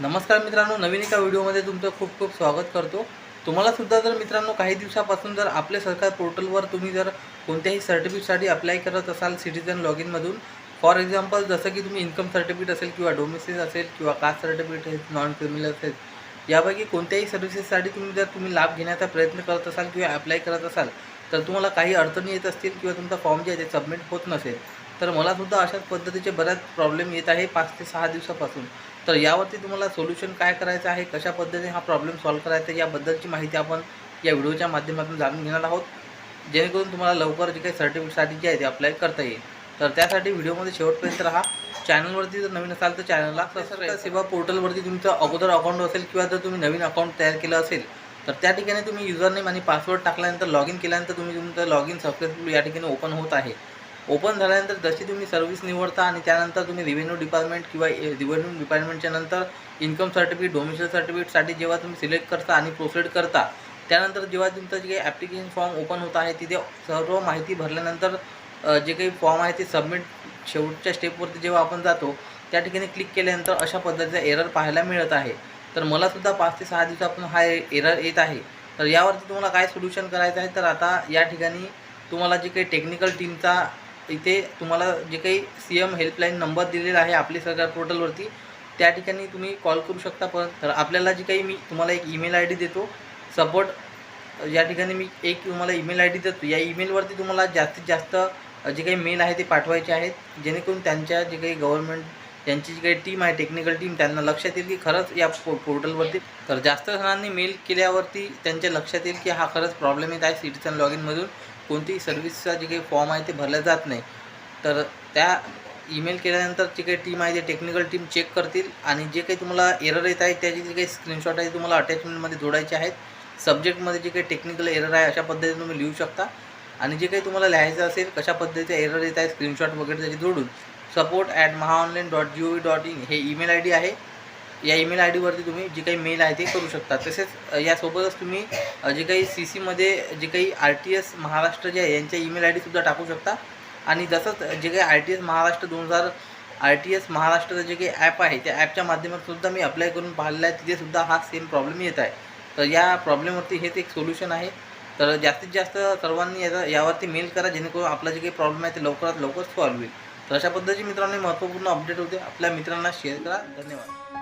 नमस्कार मित्रांनो नवीन एका व्हिडिओमध्ये तुमचं खूप खूप स्वागत करतो. तुम्हालासुद्धा जर मित्रांनो काही दिवसापासून जर आपल्या सरकार पोर्टलवर तुम्ही जर कोणत्याही सर्टिफिकेटसाठी अप्लाय करत असाल सिटीजन लॉग इनमधून फॉर एक्झाम्पल जसं की तुम्ही इन्कम सर्टिफिकेट असेल किंवा डोमेसिस असेल किंवा कास्ट सर्टिफिकेट असेल नॉन क्रिमिनल असेल यापैकी कोणत्याही सर्व्हिसेससाठी तुम्ही जर तुम्ही लाभ घेण्याचा प्रयत्न करत असाल किंवा अप्लाय करत असाल तर तुम्हाला काही अडचणी येत असतील किंवा तुमचा फॉर्म जे आहे ते सबमिट होत नसेल. तर मला सुद्धा अशाच पद्धतीचे बऱ्याच प्रॉब्लेम येत आहे पाच ते सहा दिवसापासून. तर यावरती तुम्हाला सोल्युशन काय करायचं आहे कशा पद्धतीने हा प्रॉब्लेम सॉल्व्ह करायचा आहे याबद्दलची माहिती आपण या व्हिडिओच्या माध्यमातून जाणून घेणार आहोत. जेणेकरून तुम्हाला लवकर जे काही सर्टिफिकेटसाठी जे आहे ते अप्लाय करता येईल. तर त्यासाठी व्हिडिओमध्ये शेवटपर्यंत राहा. चॅनलवरती जर नवीन असाल तर चॅनलला सरकार सेवा पोर्टलवरती तुमचं अगोदर अकाउंट असेल किंवा जर तुम्ही नवीन अकाउंट तयार केलं असेल तर त्या ठिकाणी तुम्ही युजर नेम आणि पासवर्ड टाकल्यानंतर लॉग इन केल्यानंतर तुम्ही तुमचं लॉग इन सक्सेसफुल या ठिकाणी ओपन होत आहे. ओपन झाल्यानंतर जशी तुम्ही सर्व्हिस निवडता आणि त्यानंतर तुम्ही रिव्हेन्यू डिपार्टमेंट किंवा रिव्हेन्यू डिपार्टमेंटच्या नंतर इन्कम सर्टिफिकेट डोमिसाईल सर्टिफिकेटसाठी जेव्हा तुम्ही सिलेक्ट करता आणि प्रोसेड करता त्यानंतर जेव्हा तुमचं जे काही ॲप्लिकेशन फॉर्म ओपन होत आहे तिथे सर्व माहिती भरल्यानंतर जे काही फॉर्म आहे ते सबमिट शेवटच्या स्टेपवरती जेव्हा आपण जातो त्या ठिकाणी क्लिक केल्यानंतर अशा पद्धतीचा एरर पाहायला मिळत आहे. तर मला सुद्धा पाच ते सहा दिवसापासून हा एरर येत आहे. तर यावरती तुम्हाला काय सोल्युशन करायचं आहे तर आता या ठिकाणी तुम्हाला जे काही टेक्निकल टीमचा इथे तुम्हाला जे काही सी एम हेल्पलाईन नंबर दिलेला आहे आपली सरकार पोर्टलवरती त्या ठिकाणी तुम्ही कॉल करू शकता पण. तर आपल्याला जे काही मी तुम्हाला एक ईमेल आय डी देतो. सपोर्ट या ठिकाणी मी एक तुम्हाला ईमेल आय डी देतो. या ईमेलवरती तुम्हाला जास्तीत जास्त जे काही मेल आहे ते पाठवायचे आहेत. जेणेकरून त्यांच्या जे काही गव्हर्नमेंट त्यांची जी काही टीम आहे टेक्निकल टीम त्यांना लक्षात येईल की खरंच या पो पोर्टलवरती तर जास्त जणांनी मेल केल्यावरती त्यांच्या लक्षात येईल की हा खरंच प्रॉब्लेम येत आहे. सिटीजन लॉग इनमधून कोणतीही सर्व्हिसचा जे काही फॉर्म आहे ते भरला जात नाही. तर त्या ईमेल केल्यानंतर जी काही टीम आहे ते टेक्निकल टीम चेक करतील आणि जे काही तुम्हाला एरर येत आहे त्याची जे काही स्क्रीनशॉट आहे तुम्हाला अटॅचमेंटमध्ये जोडायचे आहेत. सब्जेक्टमध्ये जे काही टेक्निकल एरर आहे अशा पद्धतीने तुम्ही लिहू शकता. आणि जे काही तुम्हाला लिहायचं असेल कशा पद्धतीचे एरर येत आहे स्क्रीनशॉट वगैरे त्याचे जोडून. Support at mahaonline dot G O V dot in हे ईमेल आय डी आहे. या ईमेल आय डीवरती तुम्ही जे काही मेल आहे ते करू शकता. तसेच यासोबतच तुम्ही जे काही सी सीमध्ये जे काही आर टी एस महाराष्ट्र जे आहे यांच्या ईमेल आय डीसुद्धा टाकू शकता. आणि जसंच जे काही आर टी एस महाराष्ट्र दोन हजार आर टी एस महाराष्ट्राचं जे काही ॲप आहे त्या ॲपच्या माध्यमातसुद्धा मी अप्लाय करून पाहिलेलं आहे. तिथेसुद्धा हा सेम प्रॉब्लेम येत आहे. तर या प्रॉब्लेमवरती हेच एक सोल्युशन आहे. तर जास्तीत जास्त सर्वांनी याचा यावरती मेल करा जेणेकरून आपला जे काही प्रॉब्लेम आहे ते लवकरात लवकर सॉल्व्ह होईल. तर अशा पद्धतीची मित्रांनो महत्त्वपूर्ण अपडेट होते. आपल्या मित्रांना शेअर करा. धन्यवाद.